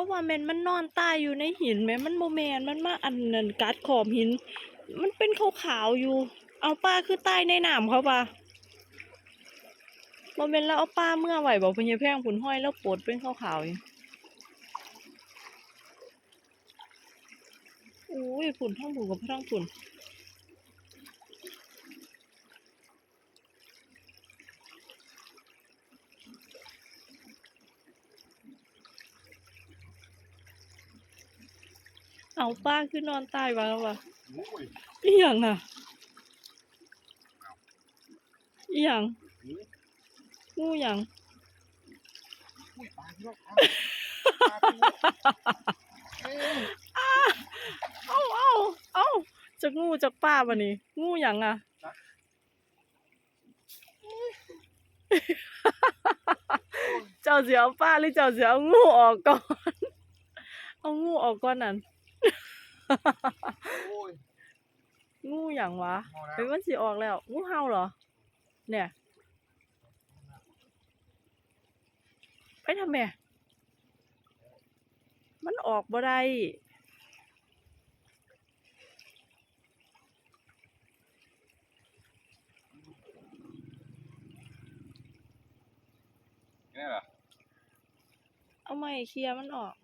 เขาว่าแมนมันนอนตายอยู่ในหินแหมมันโมแมนมันมาอันนั้นกัดขอบหิน มันเป็นขาวๆอยู่ เอาปลาคือตายในน้ำเขาปะโมเมนแล้วเอาปลาเมื่อไหวบอกพญแพงผุนห้อยแล้วปวดเป็นขาวๆอยู่อุ้ยผุนทั้งผุนกับทั้งผุน เอาปลาคือนอนตายวะแล้ววะโอ้ยอีหยังน่ะอีหยังงูหยังอุ้ยปลาพี่น้องเอาปลาพี่น้องเอ้ยเอ้าเอ้าเอ้าจากงูจากป้าบะนี่งูหยังอะเจ้าเสียป้าหรือเจ้าเสียงูออกก่อน เอางูออกก่อนนั่น โอ้ยงูหยังวะพอแล้ว เฮ้ยมันสิออกแล้ว งูเห่าเหรอ เนี่ย ไปทำไมมันออกบ่ได้นี่เหรอเอาไม้เคลียร์มันออก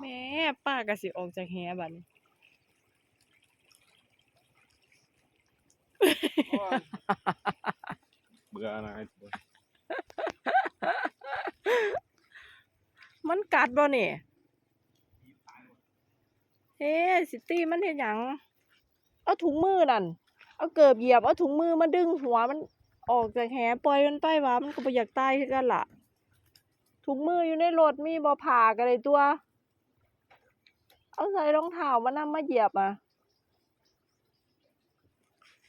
แม่ป้าก็สิออกจากแหบัดนี้โอ้ยเบื่ออะไรมันกัดบ่นี่เฮ้สิตี้มันเห็นหยัง เอาถุงมือนั่น เอาเกิบเหยียบ เอาถุงมือมาดึงหัวมันออกจากแหปล่อยมันไปวะมันก็บ่อยากตายคือกันล่ะ ถุงมืออยู่ในรถมีบ่ผ่ากันเลยตัว เอาใส่รองเท้ามานำมาเหยียบอะ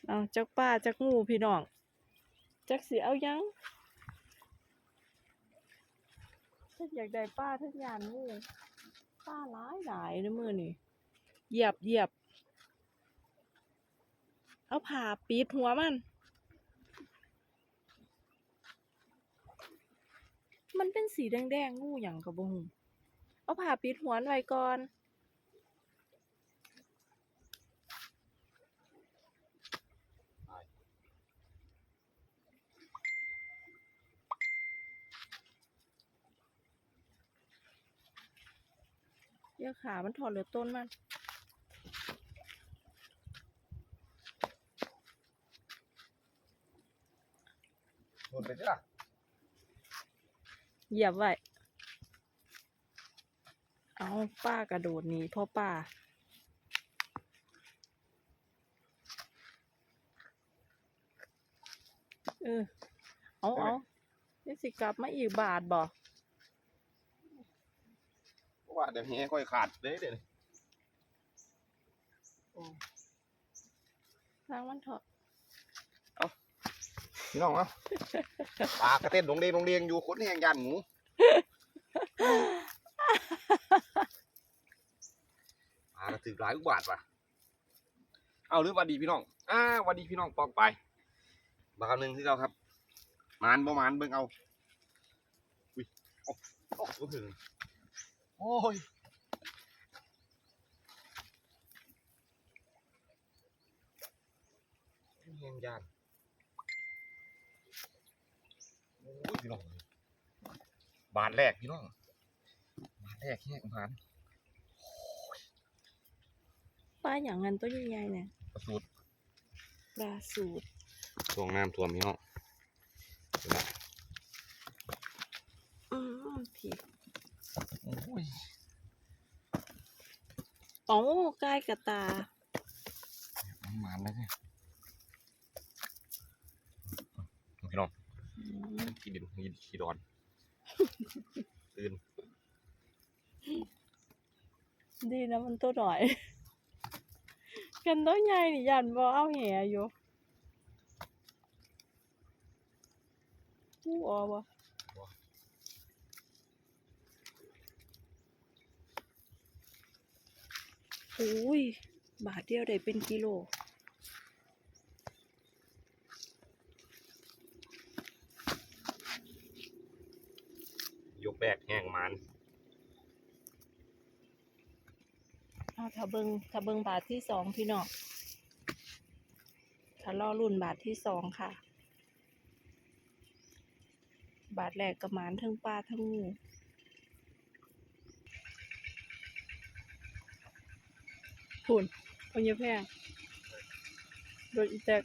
เอาจักป้าจักงูพี่น้องจักสิเอาหยังถ้าอยากได้ป้าทุกอย่างงูป้าหลายหลายนะมือนี่เหยียบเหยียบ เอาผ่าปิดหัวมัน มันเป็นสีแดงๆงูหยังกระบงเอาผ่าปิดหัวมันไว้ก่อน เดี๋ยวขา มันถอดเหลือต้นมันหมดไปจ้ะเหยียบไว้ เอาป้ากระโดดหนีพ่อป้า เออ เอาเอานี่สิกลับมาอีกบาทบ่ ว่าเดี๋ยวแหค่อยขาดเลยเดี๋ยวนี้ทางมันเถอะพี่น้องเอะปลากระเต้นลงเรียงลงเรียงอยู่คนแห่งยันหมูปลากระถือหลายลูกบาทว่ะเอาหรือหวัดดีพี่น้องอ่าหวัดดีพี่น้องปองไปบางหนึ่งที่เราครับหมานบ่หมานเบิ่งเอาอุ้ยเอาเอาบ่ถึง โอ้ยแห้งยานโอ้ยพี่น้องบาทแรกพี่น้องบาทแรกแห้งผ่านป้าอย่างนั้นตัวใหญ่ๆเนี่ยประสูตรปลาสูตรช่วงน้ำท่วมพี่น้องเห็นไหมอืมผิด โอ้ยอ๋อกายกระตามันหมานเลยเนี่ยพี่น้องอืมขี้ดินขี้ขี้ดอนตื่นดีนะมันตัวหน่อย กันตัวใหญ่นี่ยันบ่เอาแหอยู่งูออกบ่ โอ้ย บาทเดียวได้เป็นกิโล ยกแบกแห้งมันเอาถ้าเบิงถ้าเบิงบาทที่สองพี่น้องถ้าล่อรุ่นบาทที่สองค่ะ บาทแรกกระมานทั้งปลาทั้งงู คุณคนเยอะแพงโดนอีแจ็ค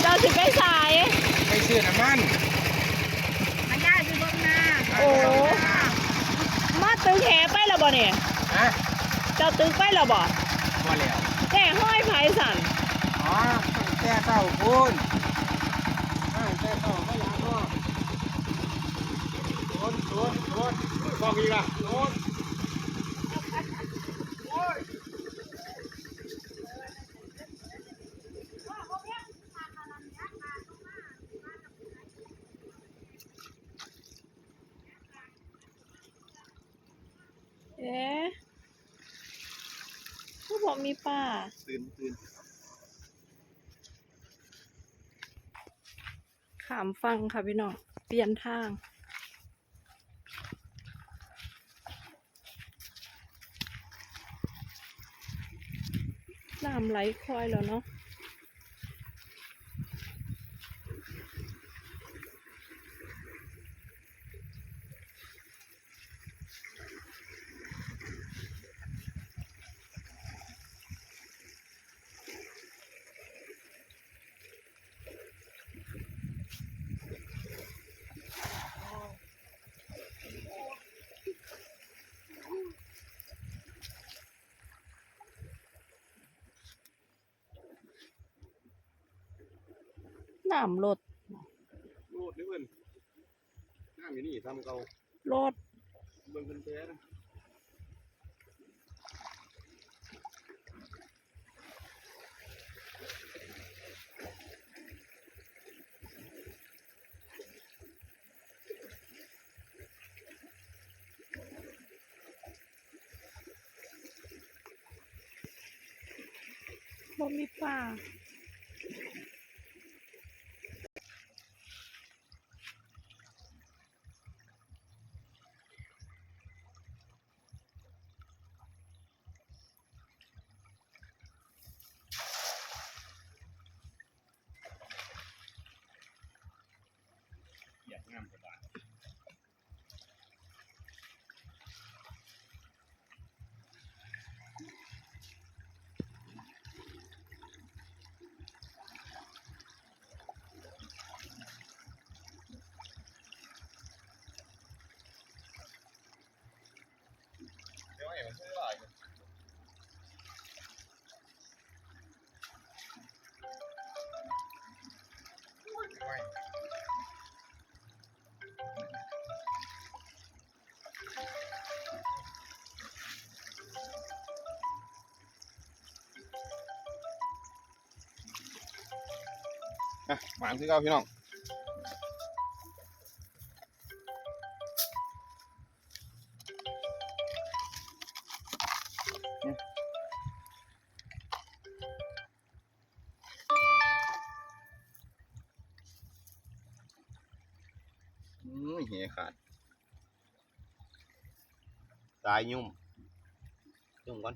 เจ้าสิไปสาย ไปซื้อน้ำมัน มาย่าอยู่เบนหน้าโอ้มา ตึงแหไปแล้วบ่เนี่ยฮะเจ้าตึงไปแล้วบ่มาแล้วแห่ห้อยไผสันอ๋อแค่เต้าคุณอ่าแค่เต้าไม่อยากก็โดนโดนโดนบอกอีกอะโดนโอ้ย เอ๊ะ เขาบอกมีป้าตื่นตื่นขามฟังค่ะพี่น้อง เปลี่ยนทาง น้ำไหลคอยแล้วเนาะ น้ำลดโลดนี่เพิ่นน้ำอยู่นี่ทำเก่าลดเบิ่งเป็นแท้นะบ่มีป้า อะหมานคือเก้าพี่น้องเหี้ยขาดตายยุ่มยุ่มก่อน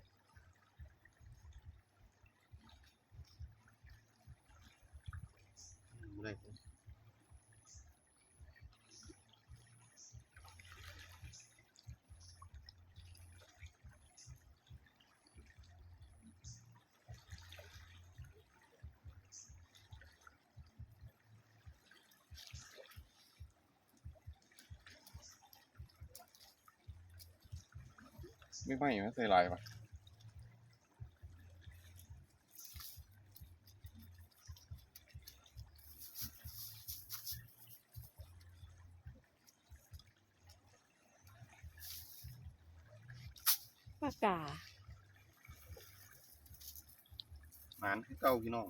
บ่ได้ ไม่ไหม้ไหมใส่ลายปะปากกาหมานคือเก้าพี่น้อง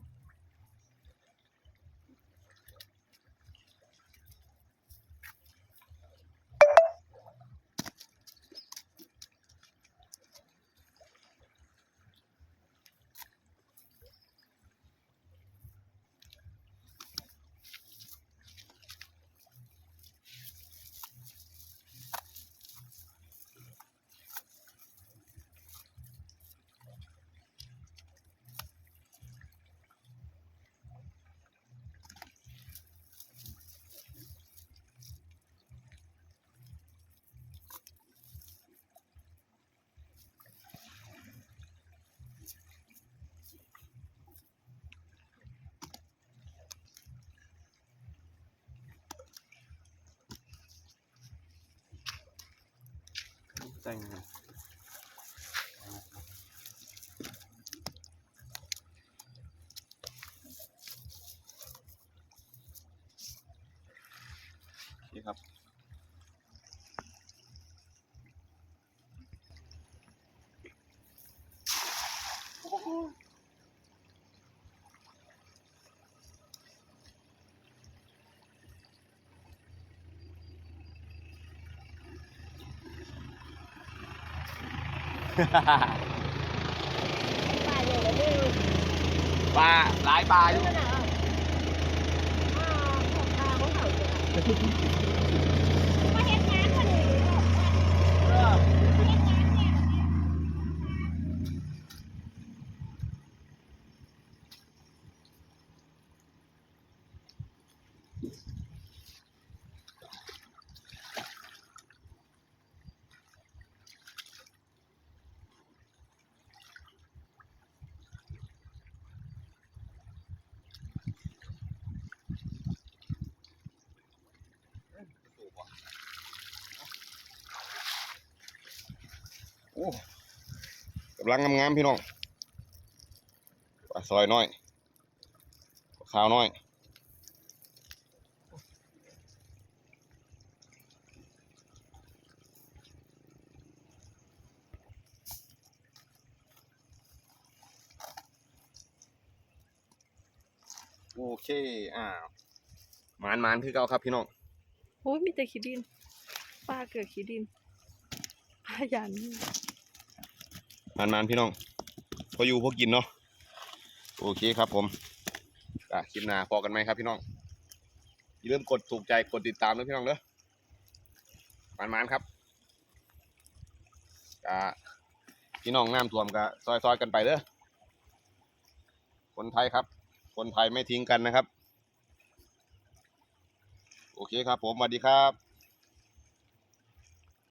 แต่งนี่ครับ ตายเลยแล้วเด้อ ปลาหลายปลาอยู่นั่นน่ะอ่าของตาเขาเห่าอยู่น่ะมาเฮ็ดงานพอดีเลยเนาะมาเฮ็ดงานเนี่ย โอ้กำลังงามๆพี่น้องปลาซอยน้อยข้าวน้อยโอเคอ้าวหมานหมานคือเก่าครับพี่น้องโอ้ยมีแต่ขี้ดินปลาเกิดขี้ดินปลาหยัน มานมานพี่น้องพออยู่พอกินเนาะโอเคครับผมอะคลิปหน้าพอกันไหมครับพี่น้องอย่าลืมกดถูกใจกดติดตามด้วยพี่น้องเด้อมานมานครับอะพี่น้องน้ำท่วมก็ซอยๆกันไปเด้อคนไทยครับ คนไทยไม่ทิ้งกันนะครับ โอเคครับผมสวัสดีครับ